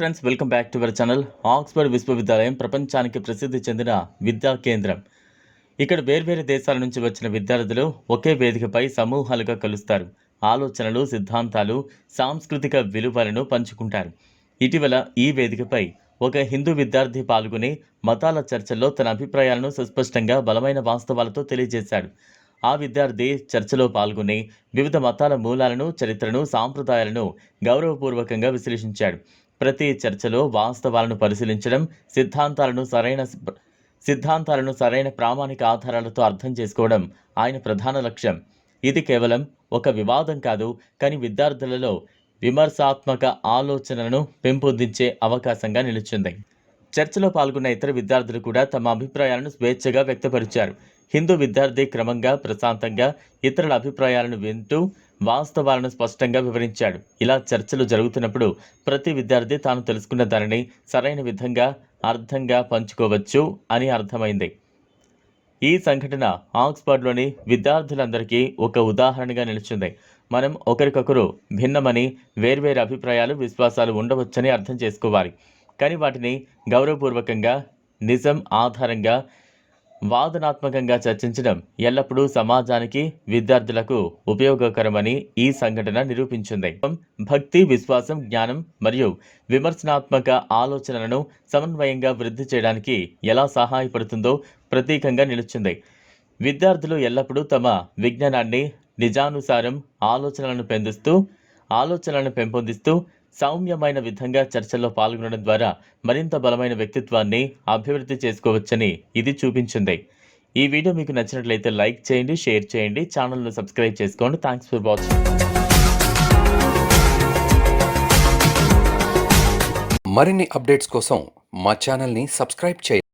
Friends welcome back to our channel Oxford విశ్వవిద్యాలయం ప్రపంచానికి ప్రసిద్ధి చెందిన విద్యా కేంద్రం. ఇక్కడ వేర్వేరు దేశాల నుంచి వచ్చిన విద్యార్థులు ఒకే వేదికపై సమూహాలుగా కలుస్తారు. ఆలోచనలు సిద్ధాంతాలు సాంస్కృతిక విలువలను పంచుకుంటారు. ఇటీవల ఈ వేదికపై ఒక హిందూ విద్యార్థి పాల్గొని మతాల చర్చల్లో తన అభిప్రాయాలను సుస్పష్టంగా బలమైన వాస్తవాలతో తెలియజేశాడు. ఆ విద్యార్థి చర్చలో పాల్గొని వివిధ మతాల మూలాలను చరిత్రను సాంప్రదాయాలను గౌరవపూర్వకంగా విశ్లేషించాడు. ప్రతి చర్చలో వాస్తవాలను పరిశీలించడం సిద్ధాంతాలను సరైన సిద్ధాంతాలను సరైన ప్రామాణిక ఆధారాలతో అర్థం చేసుకోవడం ఆయన ప్రధాన లక్ష్యం. ఇది కేవలం ఒక వివాదం కాదు కానీ విద్యార్థులలో విమర్శాత్మక ఆలోచనలను పెంపొందించే అవకాశంగా నిలిచింది. చర్చలో పాల్గొన్న ఇతర విద్యార్థులు కూడా తమ అభిప్రాయాలను స్వేచ్ఛగా వ్యక్తపరిచారు. హిందూ విద్యార్థి క్రమంగా ప్రశాంతంగా ఇతరుల అభిప్రాయాలను వింటూ వాస్తవాలను స్పష్టంగా వివరించాడు. ఇలా చర్చలు జరుగుతున్నప్పుడు ప్రతి విద్యార్థి తాను తెలుసుకున్న దానిని సరైన విధంగా అర్థంగా పంచుకోవచ్చు అని అర్థమైంది. ఈ సంఘటన ఆక్స్ఫర్డ్లోని విద్యార్థులందరికీ ఒక ఉదాహరణగా నిలిచింది. మనం ఒకరికొకరు భిన్నమని వేర్వేరు అభిప్రాయాలు విశ్వాసాలు ఉండవచ్చని అర్థం చేసుకోవాలి. కానీ వాటిని గౌరవపూర్వకంగా నిజం ఆధారంగా వాదనాత్మకంగా చర్చించడం ఎల్లప్పుడూ సమాజానికి విద్యార్థులకు ఉపయోగకరమని ఈ సంఘటన నిరూపించింది. భక్తి విశ్వాసం జ్ఞానం మరియు విమర్శనాత్మక ఆలోచనలను సమన్వయంగా వృద్ధి చేయడానికి ఎలా సహాయపడుతుందో ప్రతీకంగా నిలిచింది. విద్యార్థులు ఎల్లప్పుడూ తమ విజ్ఞానాన్ని నిజానుసారం ఆలోచనలను పెందిస్తూ ఆలోచనలను పెంపొందిస్తూ సౌమ్యమైన విధంగా చర్చల్లో పాల్గొనడం ద్వారా మరింత బలమైన వ్యక్తిత్వాన్ని అభివృద్ధి చేసుకోవచ్చని ఇది చూపించింది. ఈ వీడియో మీకు నచ్చినట్లయితే లైక్ చేయండి షేర్ చేయండి ఛానల్ను సబ్స్క్రైబ్ చేసుకోండి. Thanks for watching. మరిన్ని అప్డేట్స్ కోసం మా ఛానల్ని సబ్స్క్రైబ్ చేయండి.